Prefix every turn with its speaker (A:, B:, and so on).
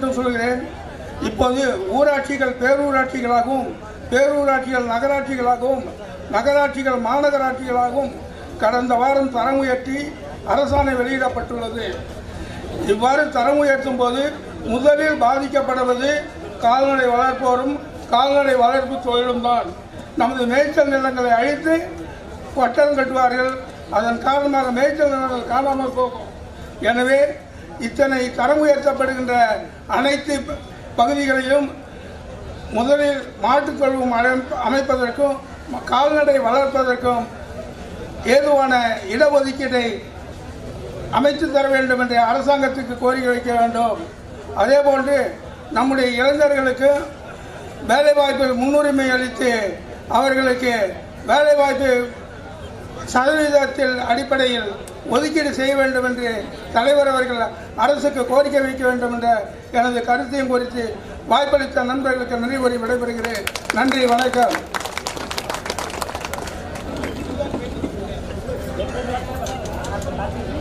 A: மட்டும் சொல்கிறேன் இப்போது ஊராட்சிகள் பேரூராட்சிகளாகவும் பேரூராட்சிகள் நகராட்சிகளாகவும் நகராட்சிகள் மாநகராட்சிகளாகவும் கடந்த வாரம் தரம் உயர்த்தி அரசாணை வெளியிடப்பட்டுள்ளது. இவ்வாறு தரம் உயர்த்தும் போது முதலில் பாதிக்கப்படுவது கால்நடை வளர்ப்போரும் கால்நடை வளர்ப்பு தொழிலும் தான். நமது மேய்ச்சல் நிலங்களை அழித்து கொட்டல் கட்டுவார்கள். அதன் காரணமாக மேய்ச்சல் நிலங்கள் காணாமல் போகும். எனவே இத்தனை தரம் உயர்த்தப்படுகின்ற அனைத்து ப- பகுதிகளிலும் முதலில் மாட்டுத் அமை- அமைப்பதற்கும் கால்நடை வளர்ப்பதற்கும் ஏதுவான இடஒதுக்கீட்டை அமைத்து தர வேண்டும் என்று அரசாங்கத்துக்கு கோரிக்கை வைக்க வேண்டும். அதேபோன்று நம்முடைய இளைஞர்களுக்கு வேலைவாய்ப்பு முன்னுரிமை அளித்து அவர்களுக்கு வேலைவாய்ப்பு சதவீதத்தில் அடிப்படையில் ஒதுக்கீடு செய்ய வேண்டும் என்று தலைவர் அவர்கள் அரசுக்கு கோரிக்கை வைக்க வேண்டும் என்ற எனது கருத்தையும் குறித்து வாய்ப்பளித்த நண்பர்களுக்கு நன்றி கூறி விடைபெறுகிறேன் நன்றி வணக்கம் Thank you.